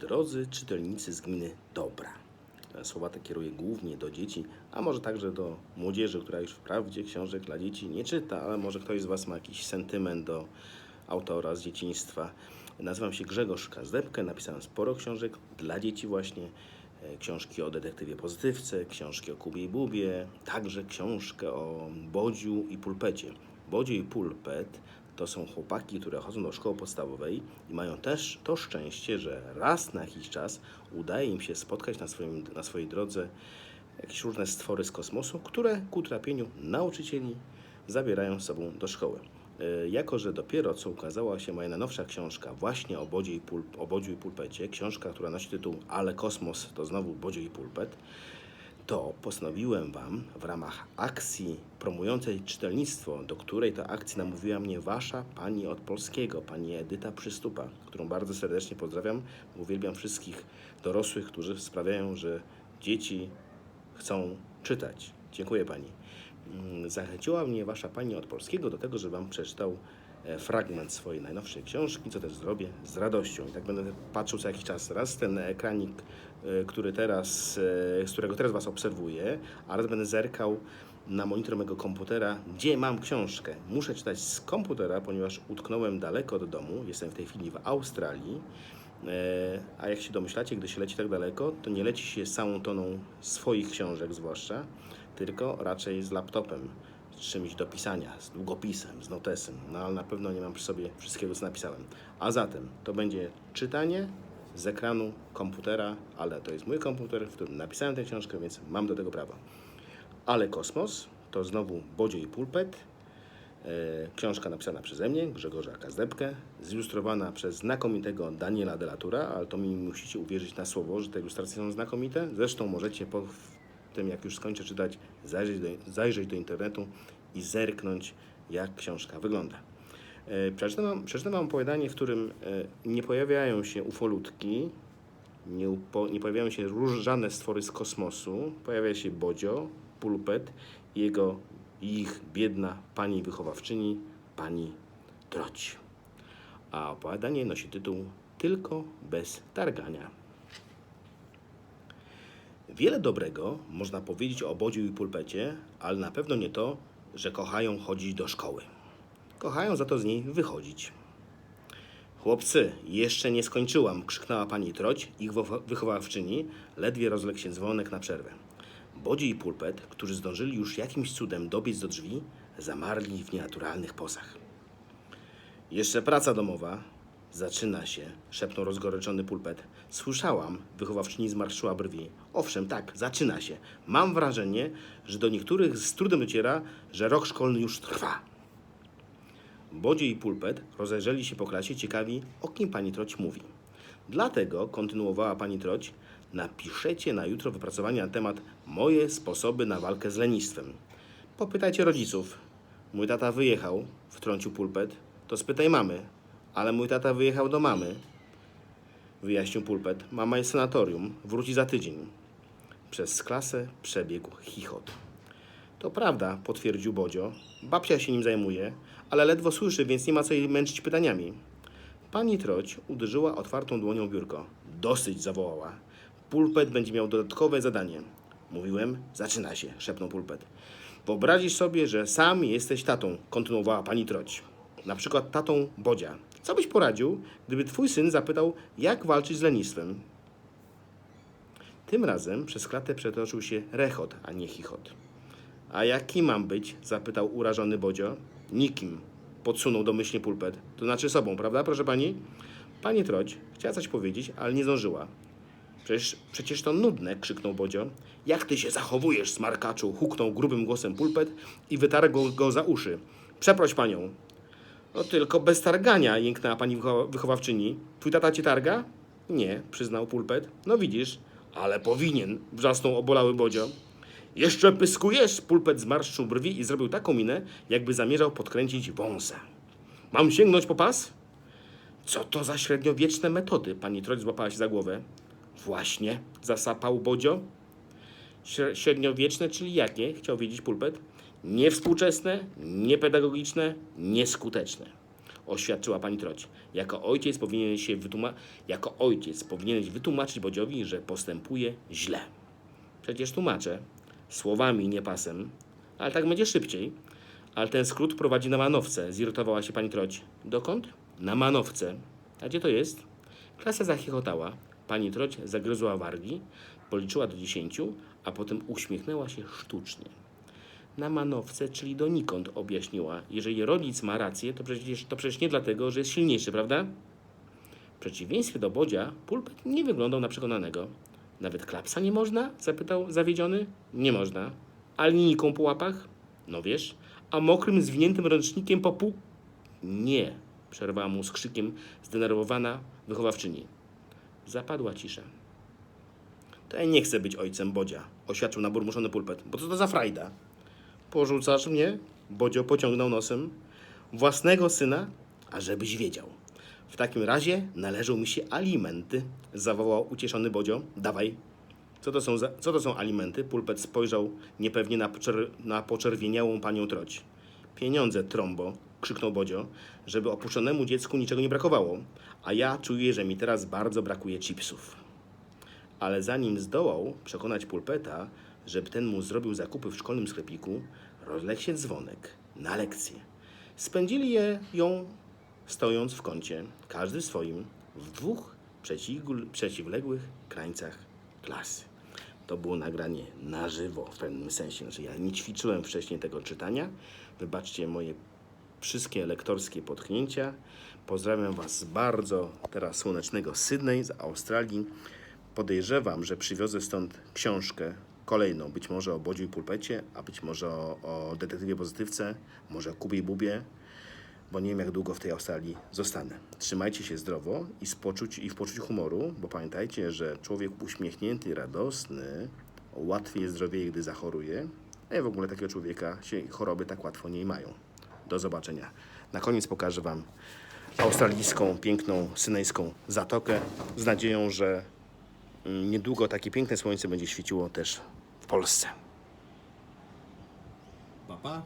Drodzy czytelnicy z gminy Dobra. Słowa te kieruję głównie do dzieci, a może także do młodzieży, która już wprawdzie książek dla dzieci nie czyta, ale może ktoś z Was ma jakiś sentyment do autora z dzieciństwa. Nazywam się Grzegorz Kazdebkę, napisałem sporo książek dla dzieci właśnie. E, Książki o detektywie pozytywce, książki o Kubie i Bubie, także książkę o Bodziu i Pulpecie. Bodziu i Pulpet to są chłopaki, które chodzą do szkoły podstawowej i mają też to szczęście, że raz na jakiś czas udaje im się spotkać na, swoim, na swojej drodze jakieś różne stwory z kosmosu, które ku trapieniu nauczycieli zabierają z sobą do szkoły. E, Jako, że dopiero co ukazała się moja najnowsza książka właśnie o Bodzie i, Pul- o i Pulpecie, książka, która nosi tytuł Ale kosmos to znowu Bodzio i Pulpet, to postanowiłem Wam w ramach akcji promującej czytelnictwo, do której to akcji namówiła mnie Wasza Pani od Polskiego, Pani Edyta Przystupa, którą bardzo serdecznie pozdrawiam. Uwielbiam wszystkich dorosłych, którzy sprawiają, że dzieci chcą czytać. Dziękuję Pani. Mm, Zachęciła mnie Wasza Pani od Polskiego do tego, żebym Wam przeczytał fragment swojej najnowszej książki, co też zrobię z radością. I tak będę patrzył co jakiś czas. Raz ten ekranik, e, który teraz, e, z którego teraz Was obserwuję, a raz będę zerkał na monitor mojego komputera, gdzie mam książkę. Muszę czytać z komputera, ponieważ utknąłem daleko od domu. Jestem w tej chwili w Australii. E, A jak się domyślacie, gdy się leci tak daleko, to nie leci się całą toną swoich książek zwłaszcza, tylko raczej z laptopem, czymś do pisania, z długopisem, z notesem. No ale na pewno nie mam przy sobie wszystkiego, co napisałem. A zatem to będzie czytanie z ekranu komputera, ale to jest mój komputer, w którym napisałem tę książkę, więc mam do tego prawo. Ale Kosmos to znowu Bodzie i Pulpet. E, Książka napisana przeze mnie, Grzegorza Kazdebkę, zilustrowana przez znakomitego Daniela Delatura, ale to mi musicie uwierzyć na słowo, że te ilustracje są znakomite. Zresztą możecie po tym, jak już skończę czytać, zajrzeć do, zajrzeć do internetu i zerknąć, jak książka wygląda. E, Przeczytam przeczytam wam opowiadanie, w którym e, nie pojawiają się ufolutki, nie, upo, nie pojawiają się róż, żadne stwory z kosmosu. Pojawia się Bodzio, Pulpet i jego ich biedna pani wychowawczyni, pani Troć. A opowiadanie nosi tytuł Tylko bez targania. Wiele dobrego można powiedzieć o Bodziu i Pulpecie, ale na pewno nie to, że kochają chodzić do szkoły. Kochają za to z niej wychodzić. Chłopcy, jeszcze nie skończyłam, krzyknęła pani Troć, ich wychowawczyni, ledwie rozległ się dzwonek na przerwę. Bodzie i Pulpet, którzy zdążyli już jakimś cudem dobiec do drzwi, zamarli w nienaturalnych pozach. Jeszcze praca domowa. Zaczyna się, szepnął rozgoryczony pulpet. Słyszałam, wychowawczyni zmarszczyła brwi. Owszem, tak, zaczyna się. Mam wrażenie, że do niektórych z trudem dociera, że rok szkolny już trwa. Bodzie i pulpet rozejrzeli się po klasie ciekawi, o kim pani Troć mówi. Dlatego, kontynuowała pani Troć, napiszecie na jutro wypracowanie na temat moje sposoby na walkę z lenistwem. Popytajcie rodziców. Mój tata wyjechał, wtrącił pulpet. To spytaj mamy. Ale mój tata wyjechał do mamy. Wyjaśnił pulpet. Mama jest w sanatorium. Wróci za tydzień. Przez klasę przebiegł chichot. To prawda, potwierdził Bodzio. Babcia się nim zajmuje, ale ledwo słyszy, więc nie ma co jej męczyć pytaniami. Pani Troć uderzyła otwartą dłonią biurko. Dosyć, zawołała. Pulpet będzie miał dodatkowe zadanie. Mówiłem, zaczyna się, szepnął Pulpet. Wyobrazisz sobie, że sam jesteś tatą, kontynuowała pani Troć. Na przykład tatą Bodzia. Co byś poradził, gdyby twój syn zapytał, jak walczyć z lenistwem? Tym razem przez klatę przetoczył się rechot, a nie chichot. A jaki mam być? zapytał urażony Bodzio. Nikim, podsunął domyślnie pulpet. To znaczy sobą, prawda, proszę pani? Pani Troć chciała coś powiedzieć, ale nie zdążyła. Przecież, przecież to nudne, krzyknął Bodzio. Jak ty się zachowujesz, smarkaczu? huknął grubym głosem pulpet i wytarł go, go za uszy. Przeproś panią. No tylko bez targania, jęknęła pani wycho- wychowawczyni. Twój tata cię targa? Nie, przyznał pulpet. No widzisz, ale powinien, wrzasnął obolały Bodzio. Jeszcze pyskujesz? Pulpet zmarszczył brwi i zrobił taką minę, jakby zamierzał podkręcić wąsa. Mam sięgnąć po pas? Co to za średniowieczne metody? Pani Troć złapała się za głowę. Właśnie, zasapał Bodzio. Śre- Średniowieczne, czyli jakie? Chciał wiedzieć pulpet. Niewspółczesne, niepedagogiczne, nieskuteczne. oświadczyła pani Troć. Jako ojciec powinien się wytłumaczyć, jako ojciec powinieneś wytłumaczyć Bodziowi, że postępuje źle. Przecież tłumaczę, słowami, nie pasem, ale tak będzie szybciej. Ale ten skrót prowadzi na manowce, zirytowała się pani Troć. Dokąd? Na manowce. A gdzie to jest? Klasa zachichotała. Pani Troć zagryzła wargi, policzyła do dziesięciu, a potem uśmiechnęła się sztucznie. Na manowce, czyli donikąd, objaśniła. Jeżeli rodzic ma rację, to przecież, to przecież nie dlatego, że jest silniejszy, prawda? W przeciwieństwie do Bodzia, pulpet nie wyglądał na przekonanego. Nawet klapsa nie można? zapytał zawiedziony. Nie można. A linijką po łapach? No wiesz. A mokrym, zwiniętym ręcznikiem po pół? Nie, przerwała mu z krzykiem zdenerwowana wychowawczyni. Zapadła cisza. To ja nie chcę być ojcem Bodzia, oświadczył naburmuszony pulpet. Bo co to za frajda? Porzucasz mnie? Bodzio pociągnął nosem. Własnego syna? A żebyś wiedział. W takim razie należą mi się alimenty, zawołał ucieszony Bodzio. Dawaj. Co to są, za, co to są alimenty? Pulpet spojrzał niepewnie na, poczer, na poczerwieniałą panią Troć. Pieniądze, trombo, krzyknął Bodzio, żeby opuszczonemu dziecku niczego nie brakowało. A ja czuję, że mi teraz bardzo brakuje chipsów. Ale zanim zdołał przekonać pulpeta, żeby ten mu zrobił zakupy w szkolnym sklepiku, rozległ się dzwonek na lekcję. Spędzili je ją stojąc w kącie, każdy swoim, w dwóch przeciwległych krańcach klasy. To było nagranie na żywo w pewnym sensie. Znaczy ja nie ćwiczyłem wcześniej tego czytania. Wybaczcie moje wszystkie lektorskie potknięcia. Pozdrawiam Was bardzo teraz słonecznego Sydney z Australii. Podejrzewam, że przywiozę stąd książkę kolejną, być może o Bodziu i Pulpecie, a być może o, o detektywie pozytywce, może o Kubie i Bubie, bo nie wiem jak długo w tej Australii zostanę. Trzymajcie się zdrowo i, i w poczuciu humoru, bo pamiętajcie, że człowiek uśmiechnięty radosny łatwiej zdrowieje, gdy zachoruje, a w ogóle takiego człowieka się choroby tak łatwo nie mają. Do zobaczenia. Na koniec pokażę Wam australijską, piękną, synejską zatokę z nadzieją, że niedługo takie piękne słońce będzie świeciło też w Polsce. Pa, pa.